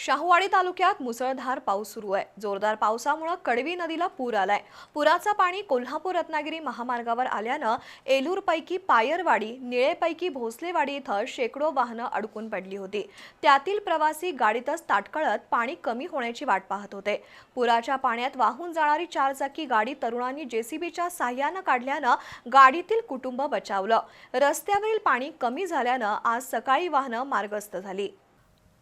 शाहूवाडी तालुक्यात मुसळधार पाऊस सुरू आहे. जोरदार पावसामुळे कडवी नदीला पूर आलाय. पुराचं पाणी कोल्हापूर रत्नागिरी महामार्गावर आल्यानं एलूरपैकी पायरवाडी निळेपैकी भोसलेवाडी इथं शेकडो वाहनं अडकून पडली होती. त्यातील प्रवासी गाडीतच ताटकळत पाणी कमी होण्याची वाट पाहत होते. पुराच्या पाण्यात वाहून जाणारी चारचाकी गाडी तरुणांनी जेसीबीच्या साह्यानं काढल्यानं गाडीतील कुटुंब बचावलं. रस्त्यावरील पाणी कमी झाल्यानं आज सकाळी वाहनं मार्गस्थ झाली.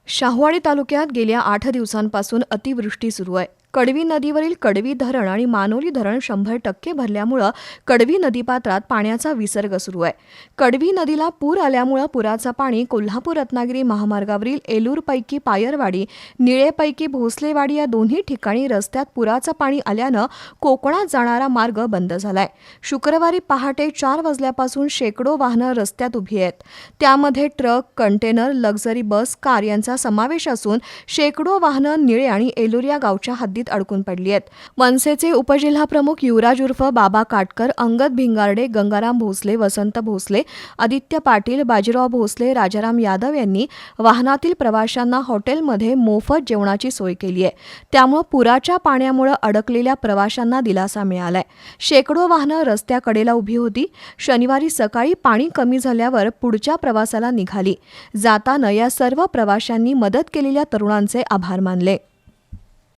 शाहवाडी तालुक्यात गेल्या आठ दिवसांपासून अतिवृष्टी सुरू आहे. कडवी नदीवरील कडवी धरण आणि मानोली धरण शंभर टक्के भरल्यामुळं कडवी नदीपात्रात पाण्याचा विसर्ग सुरू आहे. कडवी नदीला पूर आल्यामुळं पुराचं पाणी कोल्हापूर रत्नागिरी महामार्गावरील एलूरपैकी पायरवाडी निळेपैकी भोसलेवाडी या दोन्ही ठिकाणी रस्त्यात पुराचं पाणी आल्यानं कोकणात जाणारा मार्ग बंद झालाय. शुक्रवारी पहाटे चार वाजल्यापासून शेकडो वाहनं रस्त्यात उभी आहेत. त्यामध्ये truck container luxury bus car यांचा समावेश असून शेकडो वाहनं निळे आणि एलूर या गावच्या हद्दीत अडकून पडली आहेत. मनसेचे उपजिल्हाप्रमुख युवराज उर्फ बाबा काटकर अंगद भिंगारडे गंगाराम भोसले वसंत भोसले आदित्य पाटील बाजीराव भोसले राजाराम यादव यांनी वाहनातील प्रवाशांना हॉटेलमध्ये मोफत जेवणाची सोय केली आहे. त्यामुळे पुराच्या पाण्यामुळे अडकलेल्या प्रवाशांना दिलासा मिळालाय. शेकडो वाहनं रस्त्याकडेला उभी होती. शनिवारी सकाळी पाणी कमी झाल्यावर पुढच्या प्रवासाला निघाली. जाताना या सर्व प्रवाशांनी मदत केलेल्या तरुणांचे आभार मानले.